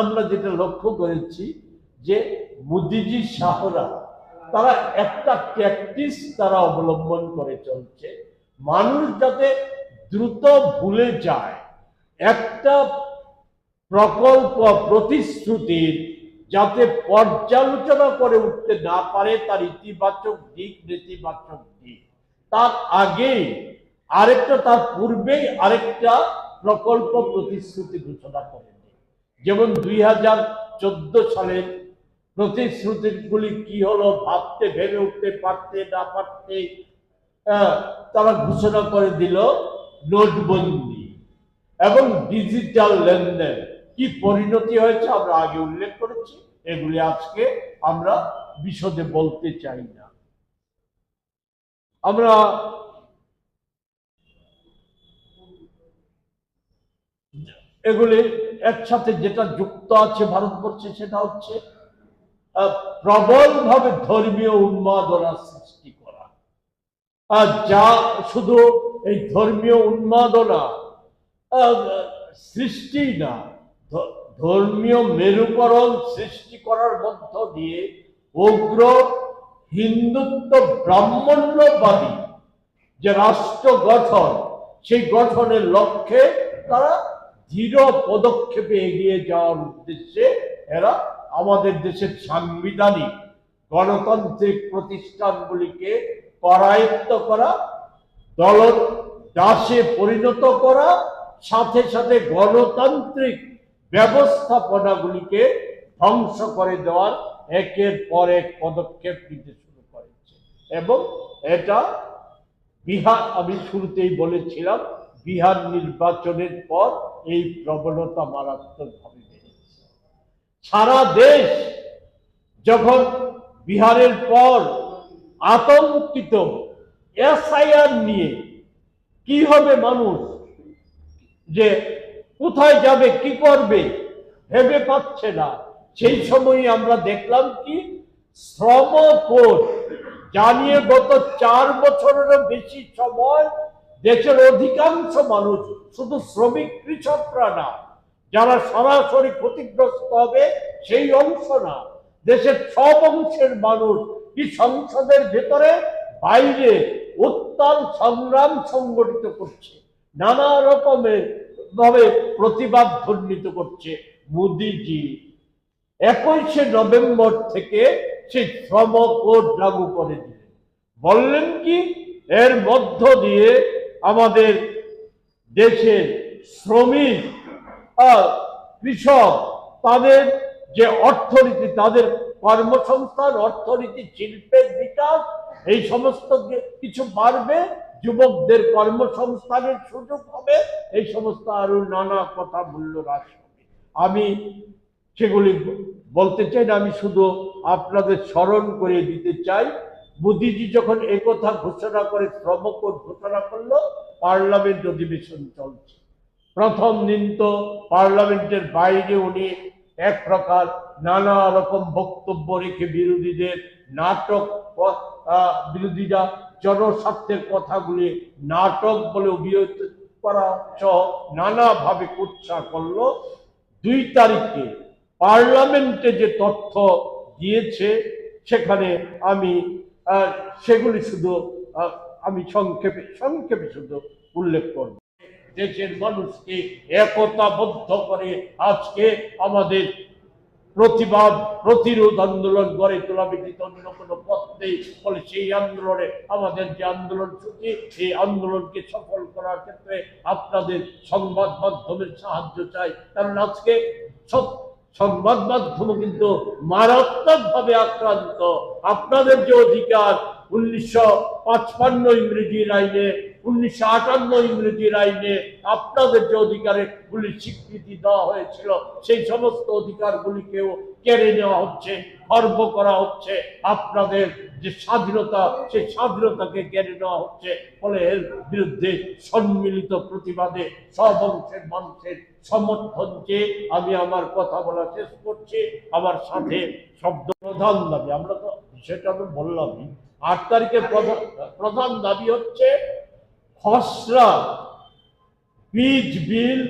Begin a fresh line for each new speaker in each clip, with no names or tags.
আমরা যেটা লক্ষ্য করেছি যে মোদিজি শাহরা তারা একটা প্র্যাকটিস তারা অবলম্বন করে চলছে। মানুষ যাতে দ্রুত ভুলে যায়, একটা প্রকল্প প্রতিশ্রুতির যাতে পর্যালোচনা করে উঠতে না পারে, তার ইতিবাচক দিক, নেতিবাচক দিক। তার আগেই আরেকটা, তার পূর্বেই আরেকটা প্রকল্প প্রতিশ্রুতি ঘোষণা করে দেয় যেমন দুই হাজার চোদ্দ সালের প্রতিশ্রুতিগুলি কি হলো ভাবতে, ভেবে উঠতে, পারতে, না পারতে তারা ঘোষণা করে দিল নোটবন্দি এবং ডিজিটাল লেনদেন। কি পরিণতি হয়েছে আমরা আগে উল্লেখ করেছি, এগুলি আজকে আমরা বিশদে বলতে চাই না। আমরা এগুলি একসাথে যেটা যুক্ত আছে ভারতবর্ষে, সেটা হচ্ছে প্রবলভাবে ধর্মীয় উন্মাদনা সৃষ্টি করা। আর যা শুধু এই ধর্মীয় উন্মাদনা সৃষ্টি না ধর্মীয় মেরুকরণ সৃষ্টি করার মধ্য দিয়ে উগ্র হিন্দুত্ব ব্রাহ্মণ্যবাদী যে রাষ্ট্র গঠন, সেই গঠনের লক্ষ্যে তারা দৃঢ় পদক্ষেপে এগিয়ে যাওয়ার উদ্দেশ্যে এরা আমাদের দেশের সাংবিধানিক গণতান্ত্রিক প্রতিষ্ঠানগুলিকে করায়ত্ত করা দল দাসে পরিণত করা, সাথে সাথে গণতান্ত্রিক ব্যবস্থাপনাগুলিকে ধ্বংস করে দেওয়ার একের পর এক পদক্ষেপ নিতে শুরু করেছে। এবং এটা বিহার আমি শুরুতেই বলেছিলাম বিহার নির্বাচনের পর এই প্রবণতা মারাত্মকভাবে বেড়েছে। সারা দেশ যখন বিহারের পর আতঙ্কিত, এসআইআর নিয়ে কি হবে মানুষ, যে কোথায় যাবে, কি করবে, ভেবে পাচ্ছে না। সেই সময় আমরা দেখলাম কি শ্রম কোড জানিয়ে গত চার বছরেরও বেশি সময় দেশের অধিকাংশ মানুষ শুধু শ্রমিক কৃষকরা না, যারা সরাসরি ক্ষতিগ্রস্ত হবে সেই অংশ না, দেশের সব অংশের মানুষ কি সংসদের ভেতরে বাইরে উত্তাল সংগ্রাম সংগঠিত করছে, নানা রকমের ভাবে প্রতিবাদ ধ্বনিত করছে মোদিজি। একুশে নভেম্বর থেকে সেই শ্রম কোড লাগু করে দিলেন। বললেন কি, এর মধ্য দিয়ে আমাদের দেশের শ্রমিক কৃষক, তাদের যে অর্থনীতি, তাদের কর্মসংস্থান, অর্থনীতি, শিল্পের বিকাশ, এই সমস্ত কিছু বাড়বে, যুবকদের কর্মসংস্থানের সুযোগ হবে, এই সমস্ত আরও নানা কথা মূল্য হ্রাস হবে। আমি সেগুলি বলতে চাই না, আমি শুধু আপনাদের স্মরণ করে দিতে চাই। মোদিজি যখন একথা ঘোষণা করে, শ্রমকোট ঘোষণা করল, পার্লামেন্ট অধিবেশন চলছে। প্রথম দিন তো পার্লামেন্টের বাইরে উনি এক প্রকার নানা রকম বক্তব্য রেখে বিরোধীদের নাটক বিরোধীরা জনস্বার্থের কথাগুলি নাটক বলে অভিহিত করা সহ নানাভাবে কুৎসা করল। দুই তারিখে পার্লামেন্টে যে তথ্য দিয়েছে, সেখানে আমি সেগুলি শুধু আমি সংক্ষেপে সংক্ষেপে শুধু উল্লেখ করব। দেশের মানুষকে একতাবদ্ধ করে আজকে আমাদের প্রতিবাদ, প্রতিরোধ আন্দোলন গড়ে তোলা ব্যতীত অন্য কোনো পথ নেই ফলে সেই আন্দোলনে আমাদের যে আন্দোলন সূচি এই আন্দোলনকে সফল করার ক্ষেত্রে আপনাদের সংবাদ মাধ্যমের সাহায্য চাই। কারণ আজকে সব সংবাদ মাধ্যম কিন্তু মারাত্মকভাবে আক্রান্ত। আপনাদের যে অধিকার উনিশশো পাঁচপান্ন ইংরেজি আইনে উনিশশো আটান্ন ইংরেজির আইনে আপনাদের যে অধিকারে গুলি স্বীকৃতি দেওয়া হয়েছিল, সেই সমস্ত অধিকারগুলিকেও কেড়ে নেওয়া হচ্ছে, খর্ব করা হচ্ছে। আপনাদের যে স্বাধীনতা, সেই স্বাধীনতাকে কেড়ে নেওয়া হচ্ছে। ফলে এর বিরুদ্ধে সম্মিলিত প্রতিবাদে সব অংশের মানুষের সমর্থন চেয়ে আমি আমার কথা বলা শেষ করছি। আমার সাথে শব্দ প্রধান দাবি, আমরা তো সেটা তো বললামই। আট প্রধান প্রধান দাবি হচ্ছে খসড়া, বীজ বিল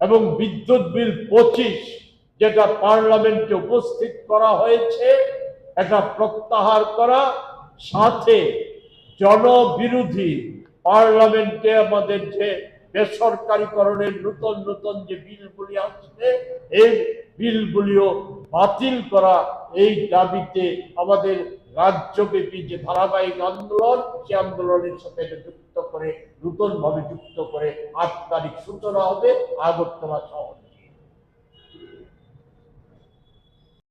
এবং বিদ্যুৎ বিল পঁচিশ, যেটা পার্লামেন্টে উপস্থিত করা হয়েছে, এটা প্রত্যাহার করা। সাথে জনবিরোধী পার্লামেন্টে আমাদের যে বেসরকারীকরণের নতুন নতুন যে বিলগুলি আসছে এই বিলগুলিও বাতিল করা, এই দাবিতে আমাদের রাজ্যব্যাপী যে ধারাবাহিক আন্দোলন, সে আন্দোলনের সাথে যুক্ত করে নতুন ভাবে যুক্ত করে আট তারিখ সূচনা হবে আগরতলা শহরে।